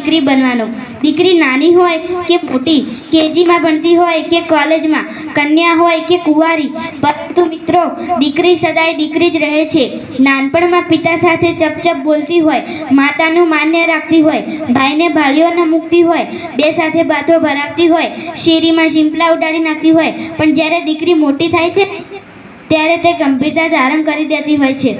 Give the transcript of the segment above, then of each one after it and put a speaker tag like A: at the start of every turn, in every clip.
A: દીકરી બનવાનો. દીકરી નાની હોય કે મોટી, કેજીમાં ભણતી હોય કે કોલેજમાં, કન્યા હોય કે કુંવારી, પરંતુ મિત્રો, દીકરી સદાય દીકરી જ રહે છે. નાનપણમાં પિતા સાથે ચપચપ બોલતી હોય, માતાનું માન્ય રાખતી હોય, ભાઈને ભાળીઓ ન મૂકતી હોય, બે સાથે બાથો ભરાવતી હોય, શેરીમાં શિંપલા ઉડાડી નાખતી હોય, પણ જ્યારે દીકરી મોટી થાય છે, ત્યારે તે ગંભીરતા ધારણ કરી દેતી હોય છે.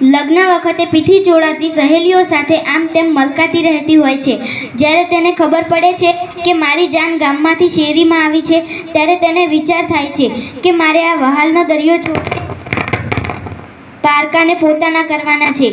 A: લગ્ન વખતે પીઠી ચોળાતી સહેલીઓ સાથે આમ તેમ મલકાતી રહેતી હોય છે. જ્યારે તેને ખબર પડે છે કે મારી જાન ગામમાંથી શેરીમાં આવી છે, ત્યારે તેને વિચાર થાય છે કે મારે આ વહાલનો દરિયો છો પારકાને પોતાના કરવાના છે.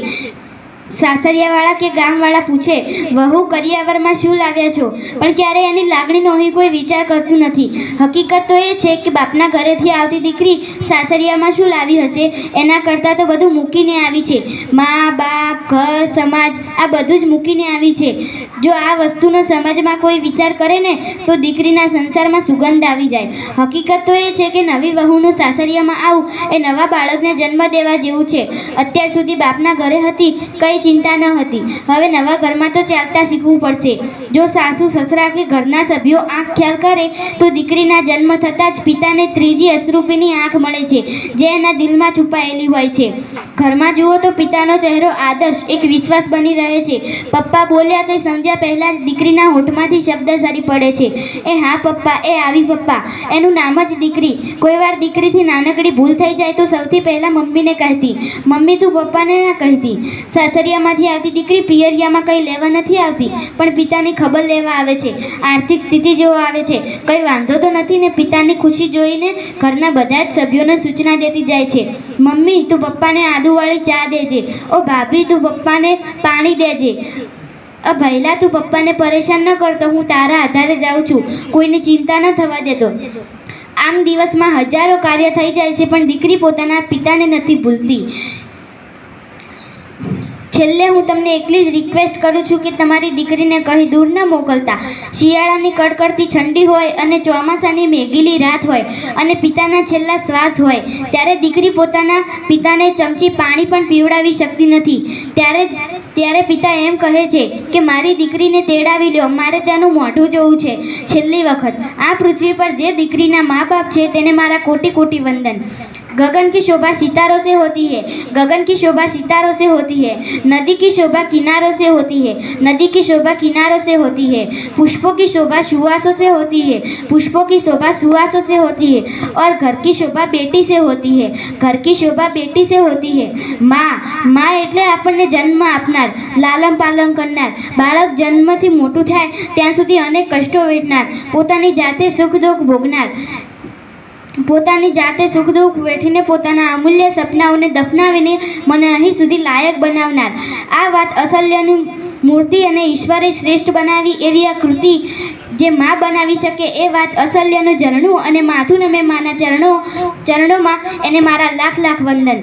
A: સાસરિયાવાળા કે ગામવાળા પૂછે, વહુ, કરિયાવરમાં શું લાવ્યા છો? પણ ક્યારેય એની લાગણીનો અહીં કોઈ વિચાર કરતું નથી. હકીકત તો એ છે કે બાપના ઘરેથી આવતી દીકરી સાસરિયામાં શું લાવી હશે, એના કરતાં તો બધું મૂકીને આવી છે. મા, બાપ, ઘર, સમાજ, આ બધું જ મૂકીને આવી છે. જો આ વસ્તુનો સમાજમાં કોઈ વિચાર કરે ને, તો દીકરીના સંસારમાં સુગંધ આવી જાય. હકીકત તો એ છે કે નવી વહુનું સાસરિયામાં આવું એ નવા બાળકને જન્મ દેવા જેવું છે. અત્યાર સુધી બાપના ઘરે હતી, કઈ ચિંતા ન હતી. હવે નવા ઘરમાં તો ચાલતા શીખવું પડશે. જો સાસુ સસરા કે ઘરના સભ્યો આંખ ખ્યાલ કરે, તો દીકરીના જન્મ થતાં જ પિતાને ત્રીજી અશ્રુપીની આંખ મળે છે, જે એના દિલમાં છુપાયેલી હોય છે. ઘરમાં જુઓ તો પિતાનો ચહેરો આદર્શ, એક વિશ્વાસ બની રહે છે. પપ્પા બોલ્યા તે સમજ્યા પહેલાં જ દીકરીના હોઠમાંથી શબ્દ સરી પડે છે. એ હા પપ્પા, એ આવી પપ્પા. એનું નામ જ દીકરી. કોઈ વાર દીકરીથી નાનકડી ભૂલ થઈ જાય તો સૌથી પહેલાં મમ્મીને કહેતી. મમ્મી તું પપ્પાને ના કહેતી. સાસરિયામાંથી આવતી દીકરી પિયરિયામાં કંઈ લેવા નથી આવતી, પણ પિતાની ખબર લેવા આવે છે. આર્થિક સ્થિતિ જેવો આવે છે. કંઈ વાંધો તો નથી ને પિતાની ખુશી જોઈને ઘરના બધા જ સભ્યોને સૂચના દેતી જાય છે. મમ્મી, તું પપ્પાને આદુવાળી ચા દેજે. ઓ ભાભી, તું પપ્પાને પાણી દેજે. ભૈલા તું પપ્પાને પરેશાન ન કરતો હું તારા આધારે જાઉં છું. કોઈની ચિંતા ન થવા દેતો આમ દિવસમાં હજારો કાર્ય થઈ જાય છે, પણ દીકરી પોતાના પિતાને નથી ભૂલતી. છેલ્લે હું તમને એકલી જ રિક્વેસ્ટ કરું છું કે તમારી દીકરીને કહી દૂર ન મોકલતા. શિયાળાની કડકડતી ઠંડી હોય અને ચોમાસાની મેઘીલી રાત હોય અને પિતાના છેલ્લા શ્વાસ હોય, ત્યારે દીકરી પોતાના પિતાને ચમચી પાણી પણ પીવડાવી શકતી નથી. ત્યારે ત્યારે પિતા એમ કહે છે કે, મારી દીકરીને તેડાવી લ્યો, મારે ત્યાંનું મોઢું જોવું છે. છેલ્લી વખત. આ પૃથ્વી પર જે દીકરીના મા બાપ છે, તેને મારા કોટી કોટી વંદન. गगन की शोभा सितारों से होती है गगन की शोभा सितारों से होती है नदी की शोभा किनारों से होती है नदी की शोभा किनारों से होती है पुष्पों की शोभा सुहासों से होती है पुष्पों की शोभा सुहासों से होती है और घर की शोभा बेटी से होती है घर की शोभा बेटी से होती है માં માં એટલે આપણને જન્મ આપનાર લાલન પાલન કરનાર બાળક જન્મથી મોટું થાય ત્યાં સુધી અનેક કષ્ટો વેઠનાર પોતાની જાતે સુખ દુઃખ ભોગનાર પોતાની જાતે સુખ દુઃખ વેઠીને પોતાના અમૂલ્ય સપનાઓને દફનાવીને મને અહીં સુધી લાયક બનાવનાર. આ વાત અસલ્યનું મૂર્તિ અને ઈશ્વરે શ્રેષ્ઠ બનાવી એવી આ કૃતિ જે મા બનાવી શકે એ વાત અસલ્યનું ઝરણું અને માથું નમે માના ચરણો, ચરણોમાં એને મારા લાખ લાખ વંદન.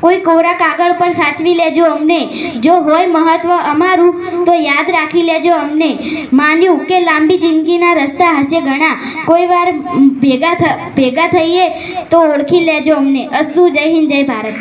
A: કોઈ કોરા કાગળ પર સાચવી લેજો અમને. જો હોય મહત્વ અમારું, તો યાદ રાખી લેજો અમને. માન્યું કે લાંબી જિંદગીના રસ્તા હશે ઘણા. કોઈ વાર ભેગા ભેગા થઈએ તો ઓળખી લેજો અમને. અસ્તુ, જય હિન્દ, જય ભારત.